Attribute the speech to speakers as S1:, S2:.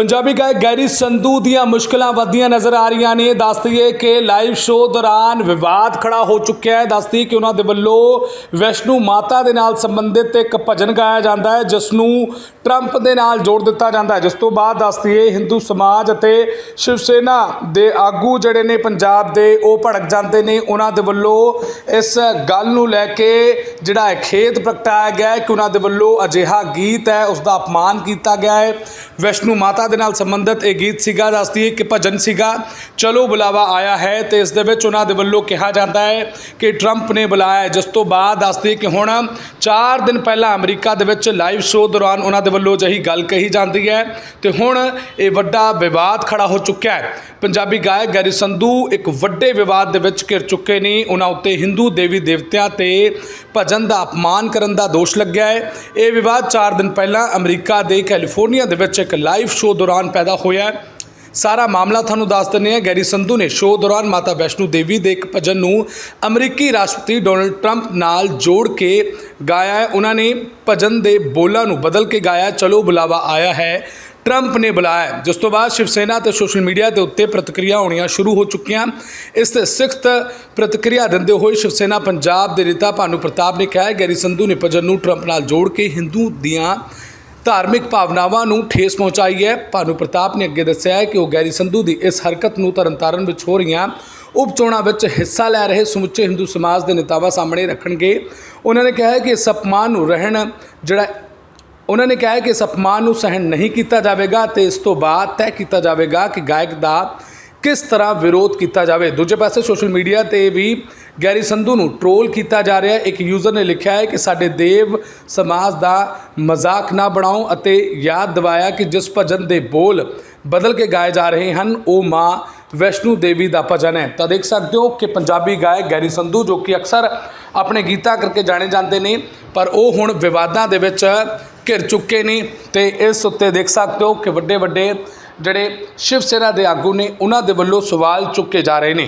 S1: ਪੰਜਾਬੀ ਗਾਇਕ ਗੈਰੀ ਸੰਧੂ ਦੀਆਂ ਮੁਸ਼ਕਲਾਂ ਵੱਧਦੀਆਂ ਨਜ਼ਰ ਆ ਰਹੀਆਂ ਨੇ। ਦੱਸਦੀਏ ਕਿ ਲਾਈਵ ਸ਼ੋਅ ਦੌਰਾਨ ਵਿਵਾਦ ਖੜਾ ਹੋ ਚੁੱਕਿਆ ਹੈ। ਦੱਸਦੀ ਕਿ ਉਹਨਾਂ ਦੇ ਵੱਲੋਂ ਵੈਸ਼ਨੂ ਮਾਤਾ ਦੇ ਨਾਲ ਸੰਬੰਧਿਤ ਇੱਕ ਭਜਨ ਗਾਇਆ ਜਾਂਦਾ ਹੈ ਜਿਸ ਨੂੰ ਟਰੰਪ ਦੇ ਨਾਲ ਜੋੜ ਦਿੱਤਾ ਜਾਂਦਾ ਹੈ। ਜਿਸ ਤੋਂ ਬਾਅਦ ਦੱਸਦੀਏ ਹਿੰਦੂ ਸਮਾਜ ਅਤੇ ਸ਼ਿਵ ਸੈਨਾ ਦੇ ਆਗੂ ਜਿਹੜੇ ਨੇ ਪੰਜਾਬ ਦੇ, ਉਹ ਭੜਕ ਜਾਂਦੇ ਨੇ। ਉਹਨਾਂ ਦੇ ਵੱਲੋਂ ਇਸ ਗੱਲ ਨੂੰ ਲੈ ਕੇ ਜਿਹੜਾ ਹੈ ਖੇਤ ਪ੍ਰਗਟਾਇਆ ਗਿਆ ਕਿ ਉਹਨਾਂ ਦੇ ਵੱਲੋਂ ਅਜਿਹਾ ਗੀਤ ਹੈ ਉਸ ਦਾ ਅਪਮਾਨ ਕੀਤਾ ਗਿਆ ਹੈ। ਵੈਸ਼ਨੂ ਮਾਤਾ ਦੇ ਨਾਲ ਸੰਬੰਧਿਤ ਇਹ ਗੀਤ ਸੀਗਾ ਦੱਸਦੀ ਹੈ ਕਿ ਭਜਨ ਸੀਗਾ। ਚਲੋ ਬੁਲਾਵਾ ਆਇਆ ਹੈ ਤੇ ਇਸ ਦੇ ਵਿੱਚ ਉਹਨਾਂ ਦੇ ਵੱਲੋਂ ਕਿਹਾ ਜਾਂਦਾ ਹੈ ਕਿ ਟਰੰਪ ਨੇ ਬੁਲਾਇਆ ਹੈ। ਜਿਸ ਤੋਂ ਬਾਅਦ ਦੱਸਦੀ ਹੈ ਕਿ ਹੁਣ 4 ਦਿਨ ਪਹਿਲਾਂ ਅਮਰੀਕਾ ਦੇ ਵਿੱਚ ਲਾਈਵ ਸ਼ੋਅ ਦੌਰਾਨ ਉਹਨਾਂ ਦੇ ਵੱਲੋਂ ਜਹੀ ਗੱਲ ਕਹੀ ਜਾਂਦੀ ਹੈ ਤੇ ਹੁਣ ਇਹ ਵੱਡਾ ਵਿਵਾਦ ਖੜਾ ਹੋ ਚੁੱਕਿਆ ਹੈ। ਪੰਜਾਬੀ ਗਾਇਕ ਗੈਰੀ ਸੰਧੂ ਇੱਕ ਵੱਡੇ ਵਿਵਾਦ ਦੇ ਵਿੱਚ ਘਿਰ ਚੁੱਕੇ ਨੇ। ਉਹਨਾਂ ਉੱਤੇ ਹਿੰਦੂ ਦੇਵੀ ਦੇਵਤਿਆਂ ਤੇ ਭਜਨ ਦਾ ਅਪਮਾਨ ਕਰਨ ਦਾ ਦੋਸ਼ ਲੱਗਿਆ ਹੈ। ਇਹ ਵਿਵਾਦ 4 ਦਿਨ ਪਹਿਲਾਂ ਅਮਰੀਕਾ ਦੇ ਕੈਲੀਫੋਰਨੀਆ ਦੇ ਵਿੱਚ ਇੱਕ ਲਾਈਵ ਸ਼ੋਅ ਦੌਰਾਨ ਪੈਦਾ ਹੋਇਆ ਹੈ। ਸਾਰਾ ਮਾਮਲਾ ਤੁਹਾਨੂੰ ਦੱਸ ਦਿੰਦੇ ਹਾਂ। ਗੈਰੀ ਸੰਧੂ ਨੇ ਸ਼ੋਅ ਦੌਰਾਨ ਮਾਤਾ ਵੈਸ਼ਨੂ ਦੇਵੀ ਦੇ ਇੱਕ ਭਜਨ ਨੂੰ ਅਮਰੀਕੀ ਰਾਸ਼ਟਰਪਤੀ ਡੋਨਲਡ ਟਰੰਪ ਨਾਲ ਜੋੜ ਕੇ ਗਾਇਆ ਹੈ। ਉਹਨਾਂ ਨੇ ਭਜਨ ਦੇ ਬੋਲਾਂ ਨੂੰ ਬਦਲ ਕੇ ਗਾਇਆ ਚਲੋ ਬੁਲਾਵਾ ਆਇਆ ਹੈ। ਟਰੰਪ ਨੇ ਬੁਲਾਇਆ ਜਿਸ ਤੋਂ ਬਾਅਦ ਸ਼ਿਵ ਸੈਨਾ ਤੇ ਸੋਸ਼ਲ ਮੀਡੀਆ ਦੇ ਉੱਤੇ ਪ੍ਰਤੀਕਿਰਿਆ ਹੋਣੀਆਂ ਸ਼ੁਰੂ ਹੋ ਚੁੱਕੀਆਂ ਇਸ ਤੇ ਸਖਤ ਪ੍ਰਤੀਕਿਰਿਆ ਦਿੰਦੇ ਹੋਏ ਸ਼ਿਵ ਸੈਨਾ ਪੰਜਾਬ ਦੇ ਨੇਤਾ ਭਾਨੂ ਪ੍ਰਤਾਪ ਨੇ ਕਿਹਾ ਹੈ ਗੈਰੀ ਸੰਧੂ ਨੇ ਭਜਨ ਨੂੰ ਟਰੰਪ ਨਾਲ ਜੋੜ ਕੇ ਹਿੰਦੂ ਦੀਆਂ ਧਾਰਮਿਕ ਭਾਵਨਾਵਾਂ ਨੂੰ ਠੇਸ ਪਹੁੰਚਾਈ ਹੈ ਭਾਨੂ ਪ੍ਰਤਾਪ ਨੇ ਅੱਗੇ ਦੱਸਿਆ ਹੈ ਕਿ ਉਹ ਗੈਰੀ ਸੰਧੂ ਦੀ ਇਸ ਹਰਕਤ ਨੂੰ ਤਰਨਤਾਰਨ ਵਿੱਚ ਹੋ ਰਹੀਆਂ ਉਪ ਚੋਣਾਂ ਵਿੱਚ ਹਿੱਸਾ ਲੈ ਰਹੇ ਸਮੁੱਚੇ ਹਿੰਦੂ ਸਮਾਜ ਦੇ ਨੇਤਾਵਾਂ ਸਾਹਮਣੇ ਰੱਖਣਗੇ ਉਹਨਾਂ ਨੇ ਕਿਹਾ ਹੈ ਕਿ ਇਸ ਅਪਮਾਨ ਨੂੰ ਰਹਿਣ ਜਿਹੜਾ ਉਹਨਾਂ ਨੇ ਕਿਹਾ ਕਿ ਇਸ ਅਪਮਾਨ ਨੂੰ ਸਹਿਣ ਨਹੀਂ ਕੀਤਾ ਜਾਵੇਗਾ ਤੇ ਇਸ ਤੋਂ ਬਾਅਦ ਤੈਅ ਕੀਤਾ ਜਾਵੇਗਾ ਕਿ ਗਾਇਕ ਦਾ ਕਿਸ ਤਰ੍ਹਾਂ ਵਿਰੋਧ ਕੀਤਾ ਜਾਵੇ। ਦੂਜੇ ਪਾਸੇ ਸੋਸ਼ਲ ਮੀਡੀਆ ਤੇ ਵੀ ਗੈਰੀ ਸੰਧੂ ਨੂੰ ਟ੍ਰੋਲ ਕੀਤਾ ਜਾ ਰਿਹਾ ਹੈ। ਇੱਕ ਯੂਜ਼ਰ ਨੇ ਲਿਖਿਆ ਹੈ ਕਿ ਸਾਡੇ ਦੇਵ ਸਮਾਜ ਦਾ ਮਜ਼ਾਕ ਨਾ ਬਣਾਓ ਅਤੇ ਯਾਦ ਦਿਵਾਇਆ ਕਿ ਜਿਸ ਭਜਨ ਦੇ ਬੋਲ ਬਦਲ ਕੇ ਗਾਏ ਜਾ ਰਹੇ ਹਨ, ਉਹ ਮਾਂ ਵੈਸ਼ਨੂ ਦੇਵੀ ਦਾ ਭਜਨ ਹੈ। ਤਾਂ ਦੇਖ ਸਕਦੇ ਹੋ ਕਿ ਪੰਜਾਬੀ ਗਾਇਕ ਗੈਰੀ ਸੰਧੂ, ਜੋ ਕਿ ਅਕਸਰ ਆਪਣੇ ਗੀਤਾਂ ਕਰਕੇ ਜਾਣੇ ਜਾਂਦੇ ਨੇ, ਪਰ ਉਹ ਹੁਣ ਵਿਵਾਦਾਂ ਦੇ ਵਿੱਚ ਘਿਰ ਚੁੱਕੇ ਨੇ ਤੇ ਇਸ ਉੱਤੇ ਦੇਖ ਸਕਦੇ ਹੋ ਕਿ ਵੱਡੇ ਵੱਡੇ ਜਿਹੜੇ ਸ਼ਿਵ ਸੈਨਾ ਦੇ ਆਗੂ ਨੇ, ਉਹਨਾਂ ਦੇ ਵੱਲੋਂ ਸਵਾਲ ਚੁੱਕੇ ਜਾ ਰਹੇ ਨੇ।